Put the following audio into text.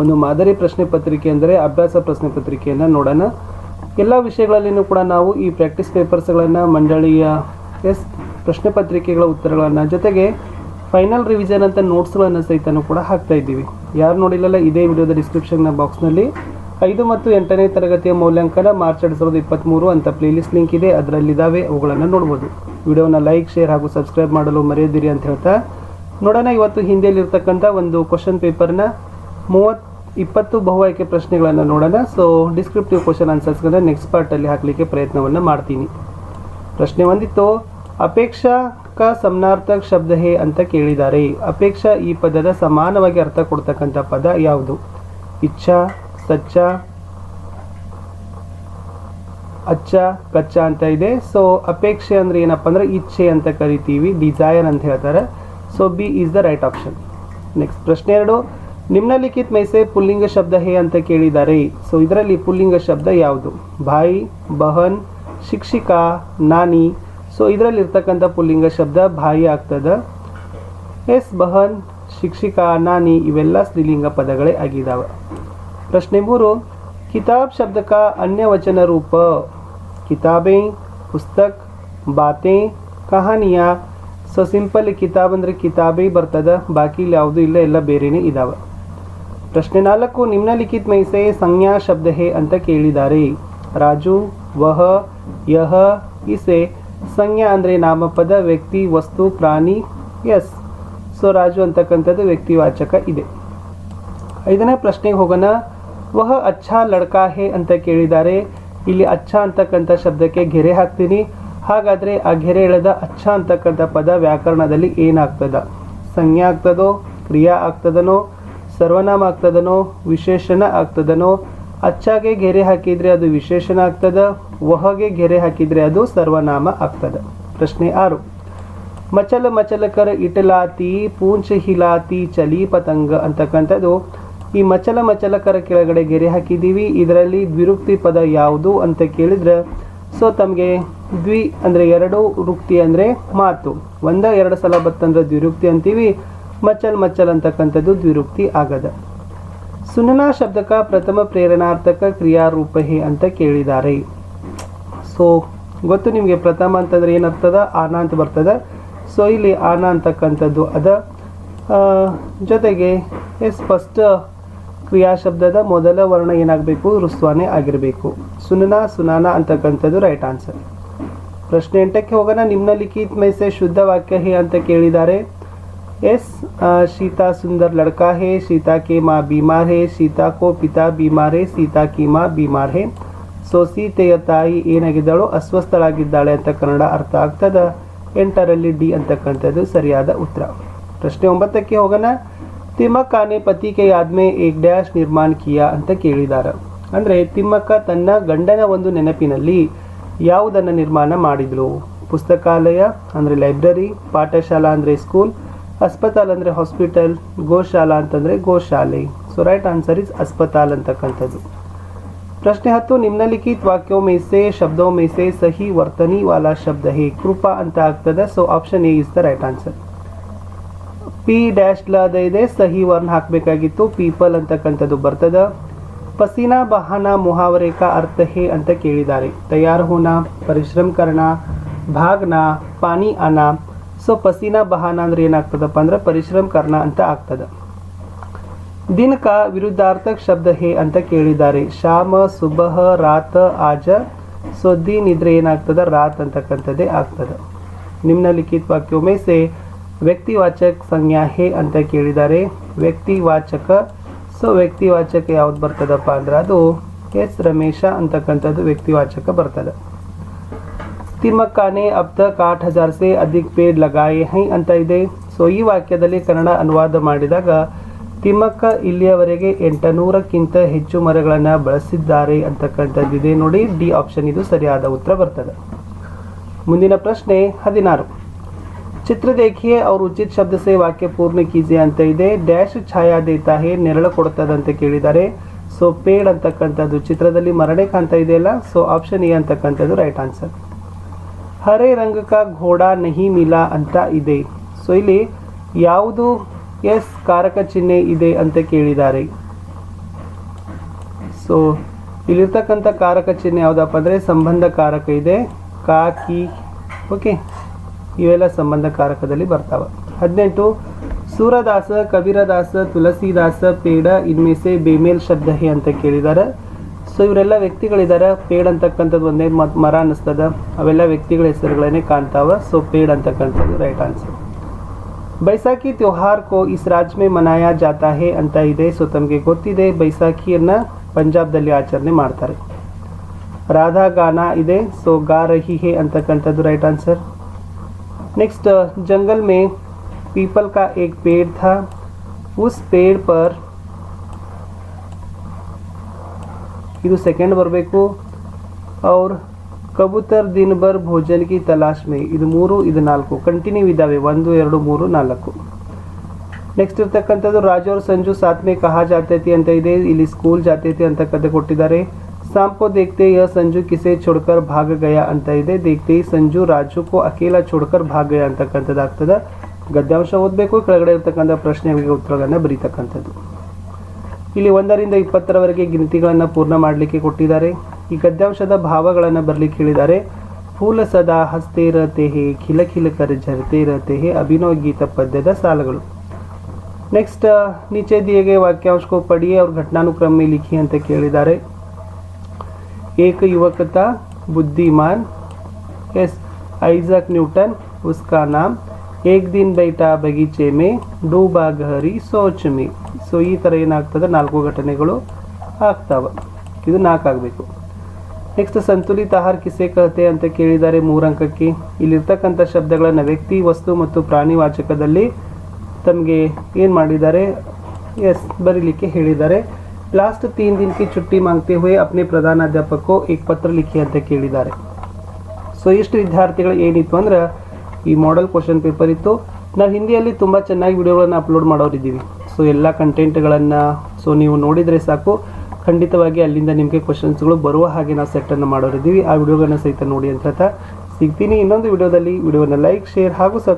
ಒಂದು ಮಾದರಿ ಪ್ರಶ್ನೆ ಪತ್ರಿಕೆ ಅಂದರೆ ಅಭ್ಯಾಸ ಪ್ರಶ್ನೆ ಪತ್ರಿಕೆಯನ್ನು ನೋಡೋಣ. ಎಲ್ಲ ವಿಷಯಗಳಲ್ಲಿಯೂ ಕೂಡ ನಾವು ಈ ಪ್ರಾಕ್ಟೀಸ್ ಪೇಪರ್ಸ್ಗಳನ್ನು ಮಂಡಳಿಯ ಎಸ್ ಪ್ರಶ್ನೆ ಪತ್ರಿಕೆಗಳ ಉತ್ತರಗಳನ್ನು ಜೊತೆಗೆ ಫೈನಲ್ ರಿವಿಷನ್ ಅಂತ ನೋಟ್ಸ್ಗಳನ್ನು ಸಹಿತನೂ ಕೂಡ ಹಾಕ್ತಾ ಇದ್ದೀವಿ. ಯಾರು ನೋಡಿಲ್ಲಲ್ಲ, ಇದೇ ವಿಡಿಯೋದ ಡಿಸ್ಕ್ರಿಪ್ಷನ್ನ ಬಾಕ್ಸ್ನಲ್ಲಿ ಐದು ಮತ್ತು ಎಂಟನೇ ತರಗತಿಯ ಮೌಲ್ಯಾಂಕನ ಮಾರ್ಚ್ ಎರಡು ಸಾವಿರದ ಇಪ್ಪತ್ತ್ಮೂರು ಅಂತ ಪ್ಲೇಲಿಸ್ಟ್ ಲಿಂಕ್ ಇದೆ. ಅದರಲ್ಲಿದ್ದಾವೆ, ಅವುಗಳನ್ನು ನೋಡ್ಬೋದು. ವಿಡಿಯೋನ ಲೈಕ್ ಶೇರ್ ಹಾಗೂ ಸಬ್ಸ್ಕ್ರೈಬ್ ಮಾಡಲು ಮರೆಯದಿರಿ ಅಂತ ಹೇಳ್ತಾ, ನೋಡೋಣ ಇವತ್ತು ಹಿಂದಿಯಲ್ಲಿರ್ತಕ್ಕಂಥ ಒಂದು ಕ್ವಶನ್ ಪೇಪರ್ನ ಮೂವತ್ತು, ಇಪ್ಪತ್ತು ಬಹು ಆಯ್ಕೆ ಪ್ರಶ್ನೆಗಳನ್ನು ನೋಡೋಣ. ಸೊ ಡಿಸ್ಕ್ರಿಪ್ಟಿವ್ ಕ್ವಶನ್ ಆನ್ಸರ್ಸ್ಗಳನ್ನ ನೆಕ್ಸ್ಟ್ ಪಾರ್ಟಲ್ಲಿ ಹಾಕಲಿಕ್ಕೆ ಪ್ರಯತ್ನವನ್ನು ಮಾಡ್ತೀನಿ. ಪ್ರಶ್ನೆ ಒಂದಿತ್ತು ಅಪೇಕ್ಷಕ ಸಮನಾರ್ಥಕ ಶಬ್ದ ಹೇ ಅಂತ ಕೇಳಿದ್ದಾರೆ ಅಪೇಕ್ಷಾ ಈ ಪದದ ಸಮಾನವಾಗಿ ಅರ್ಥ ಕೊಡ್ತಕ್ಕಂಥ ಪದ ಯಾವುದು? ಇಚ್ಛಾ, ಸಚ್ಚ, ಅಚ್ಚ, ಕಚ್ಚ ಅಂತ ಇದೆ. ಸೊ ಅಪೇಕ್ಷೆ ಅಂದ್ರೆ ಏನಪ್ಪ ಅಂದ್ರೆ ಇಚ್ಛೆ ಅಂತ ಕರಿತೀವಿ ಡಿಸೈರ್ ಅಂತ ಹೇಳ್ತಾರೆ. So B is the right option next ಪ್ರಶ್ನೆ ಎರಡು ನಿಮ್ನಲಿಖಿತ್ ಮೈಸೆ ಪುಲ್ಲಿಂಗ ಶಬ್ದ ಹೇ ಅಂತ ಕೇಳಿದ್ದಾರೆ. ಸೊ ಇದರಲ್ಲಿ ಪುಲ್ಲಿಂಗ ಶಬ್ದ ಯಾವುದು? ಭಾಯಿ, ಬಹನ್, ಶಿಕ್ಷಿಕಾ, ನಾನಿ. ಸೊ ಇದರಲ್ಲಿರ್ತಕ್ಕಂಥ ಪುಲ್ಲಿಂಗ ಶಬ್ದ ಭಾಯಿ ಆಗ್ತದ. ಎಸ್, ಬಹನ್, ಶಿಕ್ಷಿಕಾ, ನಾನಿ ಇವೆಲ್ಲ ಸ್ತ್ರೀಲಿಂಗ ಪದಗಳೇ ಆಗಿದಾವೆ. ಪ್ರಶ್ನೆ ಮೂರು, ಕಿತಾಬ್ ಶಬ್ದಕ ಅನ್ಯ ವಚನ ರೂಪ? ಕಿತಾಬೆ, ಪುಸ್ತಕ್, ಬಾತೆ, ಕಹಾನಿಯ. ಸೊ ಸಿಂಪಲ್ ಕಿತಾಬ್ ಅಂದರೆ ಕಿತಾಬೇ ಬರ್ತದೆ. ಬಾಕಿ ಇಲ್ಲಿ ಯಾವುದೂ ಇಲ್ಲ, ಎಲ್ಲ ಬೇರೆನೇ ಇದ್ದಾವೆ ಪ್ರಶ್ನೆ ನಾಲ್ಕು ನಿಮ್ನಲಿಖಿತ್ ಮೈಸೆ ಸಂಜ್ಞಾ ಶಬ್ದ ಹೇ ಅಂತ ಕೇಳಿದ್ದಾರೆ ರಾಜು, ವಹ, ಯಹ, ಇಸೆ, ಸಂಜ್ಞಾ ಅಂದರೆ ನಾಮಪದ, ವ್ಯಕ್ತಿ, ವಸ್ತು, ಪ್ರಾಣಿ ಎಸ್ ಸೊ, ರಾಜು ಅಂತಕ್ಕಂಥದ್ದು ವ್ಯಕ್ತಿವಾಚಕ ಇದೆ. ಐದನೇ ಪ್ರಶ್ನೆಗೆ ಹೋಗೋಣ. ವಹ ಅಚ್ಚ ಲಡ್ಕಾ, ಹೇ ಅಂತ ಕೇಳಿದ್ದಾರೆ ಇಲ್ಲಿ ಅಚ್ಚ ಅಂತಕ್ಕಂಥ ಶಬ್ದಕ್ಕೆ ಗೆರೆ ಹಾಕ್ತೀನಿ. ಹಾಗಾದರೆ ಆ ಗೆರೆ ಎಳೆದ ಅಚ್ಚ ಅಂತಕ್ಕಂಥ ಪದ ವ್ಯಾಕರಣದಲ್ಲಿ ಏನಾಗ್ತದ? ಸಂಜ್ಞೆ ಆಗ್ತದೋ, ಕ್ರಿಯಾ ಆಗ್ತದನೋ ಸರ್ವನಾಮ ಆಗ್ತದನೋ ವಿಶೇಷಣ ಆಗ್ತದನೋ? ಅಚ್ಚಾಗೆ ಗೆರೆ ಹಾಕಿದರೆ ಅದು ವಿಶೇಷಣ ಆಗ್ತದ, ವಹಗೆ ಗೆರೆ ಹಾಕಿದರೆ ಅದು ಸರ್ವನಾಮ ಆಗ್ತದ. ಪ್ರಶ್ನೆ ಆರು. ಮಚಲ ಮಚಲಕರ ಇಟಲಾತಿ, ಪೂಂಚ ಹಿಲಾತಿ, ಚಲಿ ಪತಂಗ ಅಂತಕ್ಕಂಥದ್ದು. ಈ ಮಚಲ ಮಚಲಕರ ಕೆಳಗಡೆ ಗೆರೆ ಹಾಕಿದ್ದೀವಿ. ಇದರಲ್ಲಿ ದ್ವಿರುಕ್ತಿ ಪದ ಯಾವುದು ಅಂತ ಕೇಳಿದ್ರೆ, ಸೊ ತಮಗೆ ದ್ವಿ ಅಂದರೆ ಎರಡು, ರುಕ್ತಿ ಅಂದರೆ ಮಾತು. ಒಂದ, ಎರಡು ಸಲ ಬತ್ತಂದ್ರೆ ದ್ವಿರುಕ್ತಿ ಅಂತೀವಿ. ಮಚಲ್ ಮಚ್ಚಲ್ ಅಂತಕ್ಕಂಥದ್ದು ದ್ವಿರುಕ್ತಿ ಆಗದ. ಸುನನಾ ಶಬ್ದಕ ಪ್ರಥಮ ಪ್ರೇರಣಾರ್ಥಕ ಕ್ರಿಯಾರೂಪ ಹೇ ಅಂತ ಕೇಳಿದ್ದಾರೆ ಸೊ, ಗೊತ್ತು ನಿಮಗೆ ಪ್ರಥಮ ಅಂತಂದ್ರೆ ಏನಾಗ್ತದ ಆನ ಅಂತ ಬರ್ತದ. ಸೊ, ಇಲ್ಲಿ ಆನ ಅಂತಕ್ಕಂಥದ್ದು ಅದ. ಜೊತೆಗೆ ಎಸ್ ಫಸ್ಟ್ ಕ್ರಿಯಾ ಶಬ್ದದ ಮೊದಲ ವರ್ಣ ಏನಾಗಬೇಕು? ರುಸ್ವಾನೆ ಆಗಿರಬೇಕು. ಸುನನಾ ಸುನಾನ ಅಂತಕ್ಕಂಥದ್ದು ರೈಟ್ ಆನ್ಸರ್ ಪ್ರಶ್ನೆ ಎಂಟಕ್ಕೆ ಹೋಗೋಣ ನಿಮ್ನಲಿಖಿತ್ ಮೈಸೆ ಶುದ್ಧ ವಾಕ್ಯ ಹೇ ಅಂತ ಕೇಳಿದ್ದಾರೆ ಎಸ್ शीता सुंदर लड़का है सीता के माँ बीमार है सीता को पिता बीमार है सीता की माँ बीमार है ಸೊ ಸೀತೆಯ ತಾಯಿ ಏನಾಗಿದ್ದಾಳೋ ಅಸ್ವಸ್ಥಳಾಗಿದ್ದಾಳೆ ಅಂತ ಕನ್ನಡ ಅರ್ಥ ಆಗ್ತದ ಎಂಟರಲ್ಲಿ ಡಿ ಅಂತಕ್ಕಂಥದ್ದು ಸರಿಯಾದ ಉತ್ತರ ಪ್ರಶ್ನೆ ಒಂಬತ್ತಕ್ಕೆ ಹೋಗೋಣ ತಿಮ್ಮಕ್ಕ ಆನೆ ಪತಿ ಕೆ ಯಾದ್ಮೆ ಏಕ್ ಡ್ಯಾಶ್ ನಿರ್ಮಾಣ ಕಿಯಾ ಅಂತ ಕೇಳಿದ್ದಾರೆ ಅಂದರೆ ತಿಮ್ಮಕ್ಕ ತನ್ನ ಗಂಡನ ಒಂದು ನೆನಪಿನಲ್ಲಿ ಯಾವುದನ್ನು ನಿರ್ಮಾಣ ಮಾಡಿದ್ಳು ಪುಸ್ತಕಾಲಯ ಅಂದರೆ ಲೈಬ್ರರಿ ಪಾಠಶಾಲಾ ಅಂದರೆ ಸ್ಕೂಲ್ ಅಸ್ಪತಾಲ್ ಅಂದರೆ ಹಾಸ್ಪಿಟಲ್, ಗೋಶಾಲಾ ಅಂತಂದರೆ ಗೋಶಾಲೆ. ಸೊ ರೈಟ್ ಆನ್ಸರ್ ಇಸ್ ಅಸ್ಪತಾಲ್ ಅಂತಕ್ಕಂಥದ್ದು. ಪ್ರಶ್ನೆ ಹತ್ತು ನಿಮ್ನಲಿಖಿತ್ ವಾಕ್ಯೋ ಮೇಸೆ ಶಬ್ದೋ ಮೇಸೆ ಸಹಿ, ವರ್ತನಿ, ವಾಲಾ ಶಬ್ದ ಹೇ, ಕೃಪಾ ಅಂತ ಆಗ್ತದೆ. So option A is the right answer P dash ಲಾದ ಇದೆ, ಸಹಿ ವರ್ಣ ಹಾಕಬೇಕಾಗಿತ್ತು. ಪೀಪಲ್ ಅಂತಕ್ಕಂಥದ್ದು ಬರ್ತದೆ. ಪಸೀನಾ, ಬಹಾನ, ಮುಹಾವರೇಕ, ಅರ್ಥ ಹೇ ಅಂತ ಕೇಳಿದ್ದಾರೆ. ತಯಾರು ಹೋನಾ ಪರಿಶ್ರಮ ಕರ್ಣ ಭಾಗ್ನಾ, ಪಾನಿ ಅನಾ ಸೊ ಪಸೀನಾ ಬಹಾನ ಅಂದ್ರೆ ಏನಾಗ್ತದಪ್ಪ ಅಂದ್ರೆ ಪರಿಶ್ರಮ ಕರ್ಣ ಅಂತ ಆಗ್ತದ. ದಿನಕ ವಿರುದ್ಧಾರ್ಥಕ ಶಬ್ದ ಹೇ ಅಂತ ಕೇಳಿದ್ದಾರೆ. ಶಾಮ ಸುಬಹ, ರಾತ, ಆಜ. ಸೊ ದಿನ ಇದ್ರೆ ಏನಾಗ್ತದ? ರಾತ್ ಅಂತಕ್ಕಂಥದ್ದೇ ಆಗ್ತದ. ನಿಮ್ನಲಿಖಿತ ಲಿಖಿತ ಮೇ ಸೆ ವ್ಯಕ್ತಿವಾಚಕ ಸಂಜ್ಞಾ ಹೇ ಅಂತ ಕೇಳಿದ್ದಾರೆ. ವ್ಯಕ್ತಿವಾಚಕ. ಸೊ ವ್ಯಕ್ತಿವಾಚಕ ಯಾವ್ದು ಬರ್ತದಪ್ಪ ಅಂದ್ರೆ ಅದು ಎಸ್ ರಮೇಶ ಅಂತಕ್ಕಂಥದ್ದು ವ್ಯಕ್ತಿವಾಚಕ ಬರ್ತದೆ. ತಿಮ್ಮಕ್ಕನೇ ಅಬ್ ತಕ್ ಆಟ್ ಹಜಾರ್ ಸೆ ಅಧಿಕ್ ಪೇಡ್ ಲಗಾಯಿ ಹೈ ಅಂತ ಇದೆ. ಸೊ ಈ ವಾಕ್ಯದಲ್ಲಿ ಕನ್ನಡ ಅನುವಾದ ಮಾಡಿದಾಗ, ತಿಮ್ಮಕ್ಕ ಇಲ್ಲಿಯವರೆಗೆ ಎಂಟುನೂರಕ್ಕಿಂತ ಹೆಚ್ಚು ಮರಗಳನ್ನು ಬಳಸಿದ್ದಾರೆ ಅಂತಕ್ಕಂಥದ್ದಿದೆ ನೋಡಿ, ಡಿ ಆಪ್ಷನ್ ಇದು ಸರಿಯಾದ ಉತ್ತರ ಬರ್ತದೆ. ಮುಂದಿನ ಪ್ರಶ್ನೆ ಹದಿನಾರು. ಚಿತ್ರ ದೇಖಿಯೇ ಉಚಿತ್ ಉಚಿತ ಶಬ್ದ ಸೇ ವಾಕ್ಯ ಪೂರ್ಣ ಕೀಜೆ ಅಂತ ಇದೆ. ಡ್ಯಾಶ್ ಛಾಯಾ ದೇತಾ ಹೇ ನೆರಳು ಕೊಡ್ತದಂತ ಕೇಳಿದ್ದಾರೆ. ಸೊ ಪೇಡ್ ಅಂತಕ್ಕಂಥದ್ದು ಚಿತ್ರದಲ್ಲಿ ಮರಣೆ ಕಾಣ್ತಾ ಇದೆಯಲ್ಲ? ಸೊ ಆಪ್ಷನ್ ಎ ಅಂತಕ್ಕಂಥದ್ದು ರೈಟ್ ಆನ್ಸರ್ ಹರೇ ರಂಗಕ ಘೋಡ ನಹಿ ಮಿಲಾ ಅಂತ ಇದೆ. ಸೊ ಇಲ್ಲಿ ಯಾವುದು ಎಸ್ ಕಾರಕ ಚಿಹ್ನೆ ಇದೆ ಅಂತ ಕೇಳಿದ್ದಾರೆ. ಸೊ ಇಲ್ಲಿರ್ತಕ್ಕಂಥ ಕಾರಕ ಚಿಹ್ನೆ ಯಾವುದಪ್ಪ ಅಂದರೆ ಸಂಬಂಧ ಕಾರಕ ಇದೆ. ಕಾಕಿ ಓಕೆ. ಇವೆಲ್ಲ ಸಂಬಂಧ ಕಾರಕದಲ್ಲಿ ಬರ್ತಾವೆ. ಹದಿನೆಂಟು, ಸೂರದಾಸ, ಕಬೀರದಾಸ ತುಳಸಿದಾಸ ಪೇಡ, ಇನ್ಮೇಸೆ, ಬೇಮೇಲ್ ಶಬ್ದ ಹೇ ಅಂತ ಕೇಳಿದ್ದಾರೆ. ಸೊ ಇವರೆಲ್ಲ ವ್ಯಕ್ತಿಗಳಿದ್ದಾರೆ ಪೇಡ್ ಅಂತಕ್ಕಂಥದ್ದು ಒಂದೇ ಮತ್ತು ಮರ ಅನ್ನಿಸ್ತದ ಅವೆಲ್ಲ ವ್ಯಕ್ತಿಗಳ ಹೆಸರುಗಳನ್ನೇ ಕಾಣ್ತಾವ ಸೊ ಪೇಡ್ ಅಂತಕ್ಕಂಥದ್ದು ರೈಟ್ ಆನ್ಸರ್ ಬೈಸಾಖಿ ತ್ಯೋಹಾರ್ ಕೋ ಇಸ್ ರಾಜ್ ಮೇ ಮನಾಯ ಜಾತಾ ಹೇ ಅಂತ ಇದೆ ಸೊ ತಮಗೆ ಗೊತ್ತಿದೆ ಬೈಸಾಖಿಯನ್ನು ಪಂಜಾಬ್ದಲ್ಲಿ ಆಚರಣೆ ಮಾಡ್ತಾರೆ ರಾಧಾ ಗಾನ ಇದೆ ಸೊ ಗಾ ರಹಿ ಹೇ ಅಂತಕ್ಕಂಥದ್ದು ರೈಟ್ ಆನ್ಸರ್ ನೆಕ್ಸ್ಟ್ ಜಂಗಲ್ ಮೇ ಪೀಪಲ್ ಕಾ ಏಕ್ ಪೇಡ್ ಥಾ ಉಸ್ ಪೇಡ್ ಪರ್ ಇದು ಸೆಕೆಂಡ್ ಬರಬೇಕು. ಅವ್ರು ಕಬೂತರ್ ದಿನ ಬರ್ ಭೋಜನ್ ಕಿ ತಲಾಶ್ ಮೇ. ಇದು ಮೂರು, ಇದು ನಾಲ್ಕು. ಕಂಟಿನ್ಯೂ ಇದ್ದಾವೆ ಒಂದು, ಎರಡು, ಮೂರು, ನಾಲ್ಕು. ನೆಕ್ಸ್ಟ್ ಇರ್ತಕ್ಕಂಥದ್ದು ರಾಜ ಅವ್ರ ಸಂಜು ಸಾತ್ಮೆ ಕಹಾ ಜಾತೈತಿ ಅಂತ ಇದೆ. ಇಲ್ಲಿ ಸ್ಕೂಲ್ ಜಾತೈತಿ ಅಂತಕ್ಕಂಥ ಕೊಟ್ಟಿದ್ದಾರೆ. ಸಾಂಪು ದೇಖ್ತೆ ಯ ಸಂಜು ಕಿಸೆ ಚೊಡ್ಕರ್ ಭಾಗ ಗಯ ಅಂತ ಇದೆ. ದೇಖ್ತೆ ಸಂಜು ರಾಜು ಕೋ ಅಕೇಲ ಚೊಡ್ಕರ್ ಭಾಗ ಗಯ ಅಂತಕ್ಕಂಥದ್ದು ಆಗ್ತದೆ ಗದ್ಯಾಂಶ ಓದಬೇಕು. ಕೆಳಗಡೆ ಇರ್ತಕ್ಕಂಥ ಪ್ರಶ್ನೆಗಳಿಗೆ ಉತ್ತರಗಳನ್ನು ಬರೀತಕ್ಕಂಥದ್ದು. ಇಲ್ಲಿ ಒಂದರಿಂದ ಇಪ್ಪತ್ತರವರೆಗೆ ಗಿನತಿಗಳನ್ನು ಪೂರ್ಣ ಮಾಡಲಿಕ್ಕೆ ಕೊಟ್ಟಿದ್ದಾರೆ. ಈ ಗದ್ಯಾಂಶದ ಭಾವಗಳನ್ನು ಬರಲಿಕ್ಕೆ ಹೇಳಿದ್ದಾರೆ. ಫೂಲ ಸದಾ ಹಸ್ತೆ ಇರತೆ ಹೇ ಖಿಲಖಿಲ ಕರೆ ಝರತೆ ಇರತೆ ಹೇ ಅಭಿನವ ಗೀತ ಪದ್ಯದ ಸಾಲುಗಳು. ನೆಕ್ಸ್ಟ್ ನೀಚೆ ದಿಯೆಗೆ ವಾಕ್ಯಾಂಶಕ್ಕೂ ಪಡಿಯೇ ಅವ್ರ ಘಟನಾನುಕ್ರಮ ಲಿಖಿ ಅಂತ ಕೇಳಿದ್ದಾರೆ. ಏಕ ಯುವಕತ, ಬುದ್ಧಿಮಾನ್, ಎಸ್, ಐಜಾಕ್ ನ್ಯೂಟನ್ ಉಸ್ಕಾ ನಾಮ್ ಏಕ್ ದಿನ್ ಬೈಟಾ ಬಗೀಚೆ ಮೇ, ಡೂಬಾ ಗಹರಿ ಸೋಚ್ ಮೇ. ಸೊ ಈ ಥರ ಏನಾಗ್ತದೆ? ನಾಲ್ಕು ಘಟನೆಗಳು ಆಗ್ತಾವೆ. ಇದು ನಾಲ್ಕು ಆಗಬೇಕು. ನೆಕ್ಸ್ಟ್ ಸಂತುಲಿತ ಆಹಾರ ಕಿಸೆ ಕತೆ ಅಂತ ಕೇಳಿದ್ದಾರೆ ಮೂರಂಕಕ್ಕೆ ಇಲ್ಲಿರ್ತಕ್ಕಂಥ ಶಬ್ದಗಳನ್ನು ವ್ಯಕ್ತಿ, ವಸ್ತು ಮತ್ತು ಪ್ರಾಣಿ ವಾಚಕದಲ್ಲಿ ತಮಗೆ ಏನು ಮಾಡಿದ್ದಾರೆ? ಎಸ್ ಬರೀಲಿಕ್ಕೆ ಹೇಳಿದ್ದಾರೆ. ಲಾಸ್ಟ್ ತೀನ್ ದಿನಕ್ಕೆ ಚುಟ್ಟಿ ಮಾಗ್ತೆ ಹೋಯ್ ಅಪ್ನೇ ಪ್ರಧಾನಾಧ್ಯಾಪಕೋ ಏಕ್ ಪತ್ರ ಲಿಖಿ ಅಂತ ಕೇಳಿದ್ದಾರೆ. ಸೊ ಇಷ್ಟು ವಿದ್ಯಾರ್ಥಿಗಳು ಏನಿತ್ತು ಅಂದ್ರೆ ಈ ಮಾಡೆಲ್ ಕ್ವಶನ್ ಪೇಪರ್ ಇತ್ತು. ನಾವು ಹಿಂದಿಯಲ್ಲಿ ತುಂಬ ಚೆನ್ನಾಗಿ ವಿಡಿಯೋಗಳನ್ನು ಅಪ್ಲೋಡ್ ಮಾಡೋರಿದ್ದೀವಿ. ಸೊ ಎಲ್ಲ ಕಂಟೆಂಟ್ಗಳನ್ನು ಸೊ ನೀವು ನೋಡಿದರೆ ಸಾಕು. ಖಂಡಿತವಾಗಿ ಅಲ್ಲಿಂದ ನಿಮಗೆ ಕ್ವಶನ್ಸ್ಗಳು ಬರುವ ಹಾಗೆ ನಾವು ಸೆಟ್ಟನ್ನು ಮಾಡೋರಿದ್ದೀವಿ. ಆ ವಿಡಿಯೋಗಳನ್ನ ಸಹಿತ ನೋಡಿ ಅಂತ ಸಿಗ್ತೀನಿ. ಇನ್ನೊಂದು ವಿಡಿಯೋದಲ್ಲಿ, ವಿಡಿಯೋನ ಲೈಕ್ ಶೇರ್ ಹಾಗೂ ಸಬ್